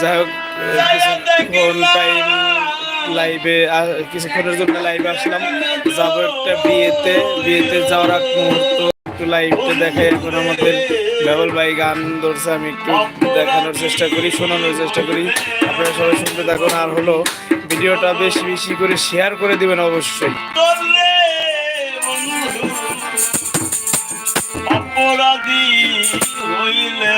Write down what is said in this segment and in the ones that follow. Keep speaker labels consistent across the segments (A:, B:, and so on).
A: যাই হোক কিছুক্ষণ টাইম লাইভে কিছুক্ষণের জন্য লাইভে আসলাম। যাব একটা বিয়েতে বিয়েতে যাওয়ার আগ মুহূর্ত একটু লাইভটা দেখাই। এখন আমাদের বেবল ভাই গান ধরছে আমি একটু দেখানোর চেষ্টা করি শোনানোর চেষ্টা করি। আপনারা সবাই শুনতে থাকুন আর হলো ভিডিওটা বেশি বেশি করে শেয়ার করে দিবেন অবশ্যই।
B: অপরাধী হইলে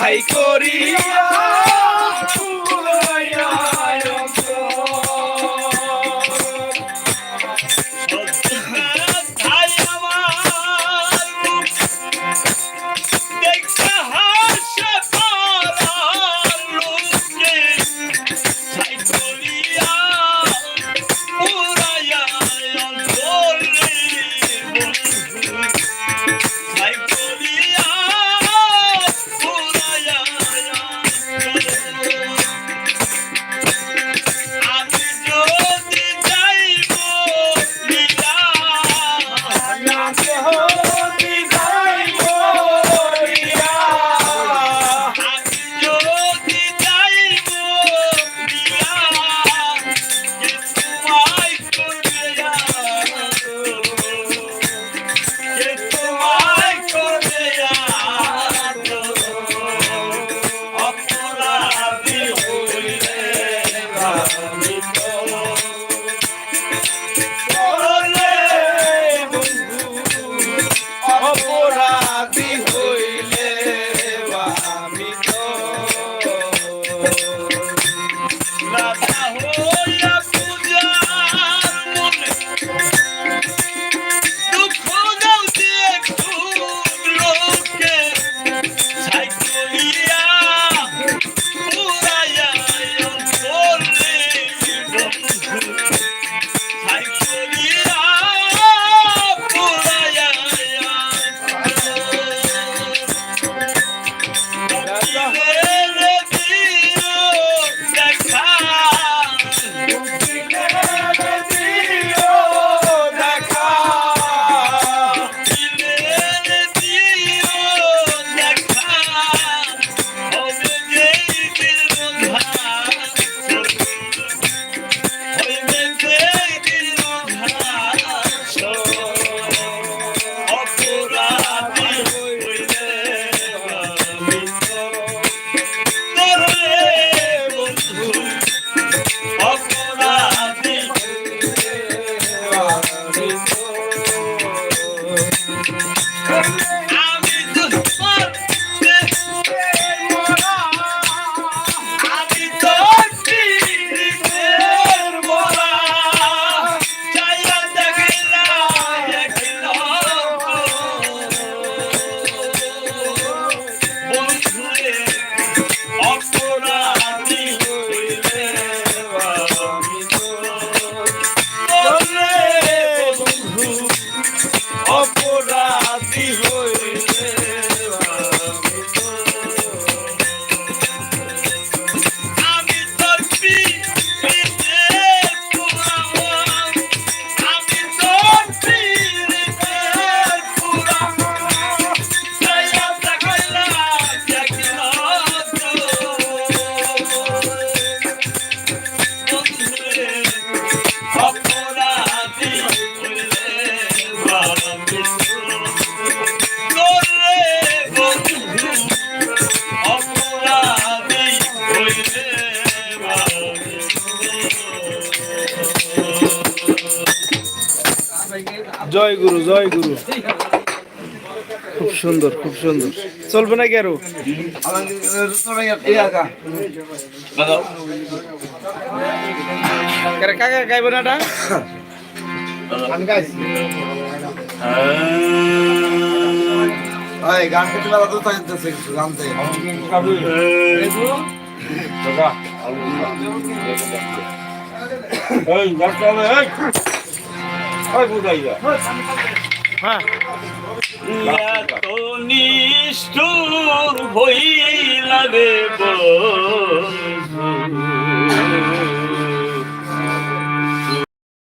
B: ছাই করিয়া
A: জয় গুরু জয় গুরু। খুব সুন্দর খুব সুন্দর। চলবে নাকি আরও? কারা কাকা গাইব না এটা?
C: গান কেটে তো জানতে।
A: হ্যাঁ।
B: নিষ্ঠুর হইলা রে বন্ধু।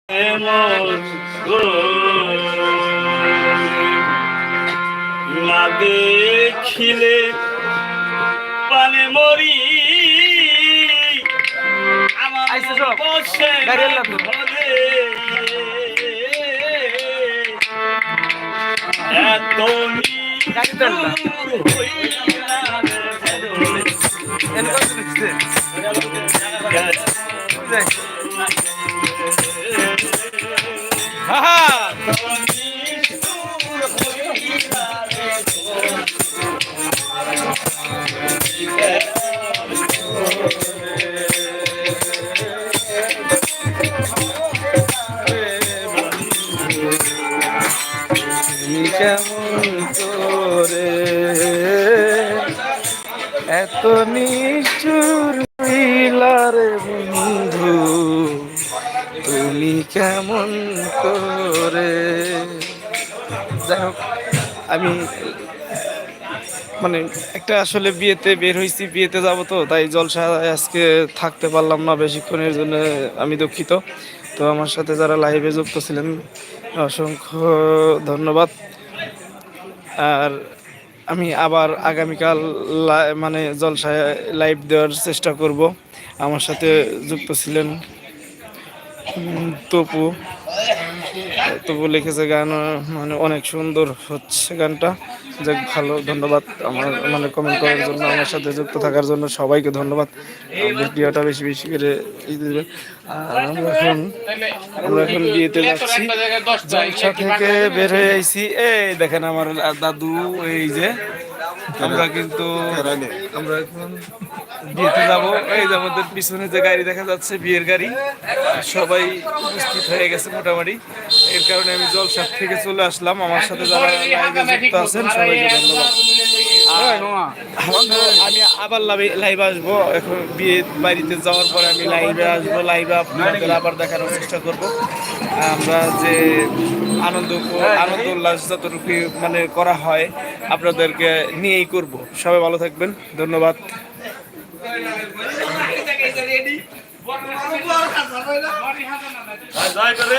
B: এমন করে না দেখিলে পানে মরি। আমার। বসে
A: গাড়ি এলাম কেমন করে? এত নিষ্ঠুর হইলারে বন্ধু, তুমি কেমন করে? যাই হোক, আমি মানে একটা আসলে বিয়েতে বের হয়েছি বিয়েতে যাব তো, তাই জলসা আজকে থাকতে পারলাম না বেশিক্ষণের জন্য, আমি দুঃখিত। তো আমার সাথে যারা লাইভে যুক্ত ছিলেন, অসংখ্য ধন্যবাদ। আর আমি আবার আগামীকাল মানে জলসায় লাইভ দেওয়ার চেষ্টা করব। আমার সাথে যুক্ত ছিলেন তপু তবু লিখেছে গান মানে অনেক সুন্দর হচ্ছে গানটা। যাক, ভালো, ধন্যবাদ আমার মানে কমেন্ট করার জন্য, আমার সাথে যুক্ত থাকার জন্য সবাইকে ধন্যবাদ। ভিডিওটা বেশি বেশি করে আর আমরা এখন আমরা এখন বিয়েতে যাচ্ছি। জলসা থেকে বের হয়ে আইছি। এই দেখেন আমার দাদু, এই যে আমরা কিন্তু আমরা এখন বিয়েতে যাব। এই যে আমাদের পিছনে যে গাড়ি দেখা যাচ্ছে, বিয়ের গাড়ি। সবাই উপস্থিত হয়ে গেছে মোটামুটি। এর কারণে আমি জলসাপ থেকে চলে আসলাম। আমার সাথে যারা যুক্ত আছেন, সবাইকে ধন্যবাদ। আমি আবার লাইভ আসব। এখন বিয়ে বাড়িতে যাওয়ার পরে আমি লাইভে আসব লাইভে আপনাদের আবার দেখানোর চেষ্টা করব। আমরা যে আনন্দ আনন্দ উল্লাস যতটুকু মানে করা হয় আপনাদেরকে নিয়েই করব। সবাই ভালো থাকবেন। ধন্যবাদ।
B: জয় করে।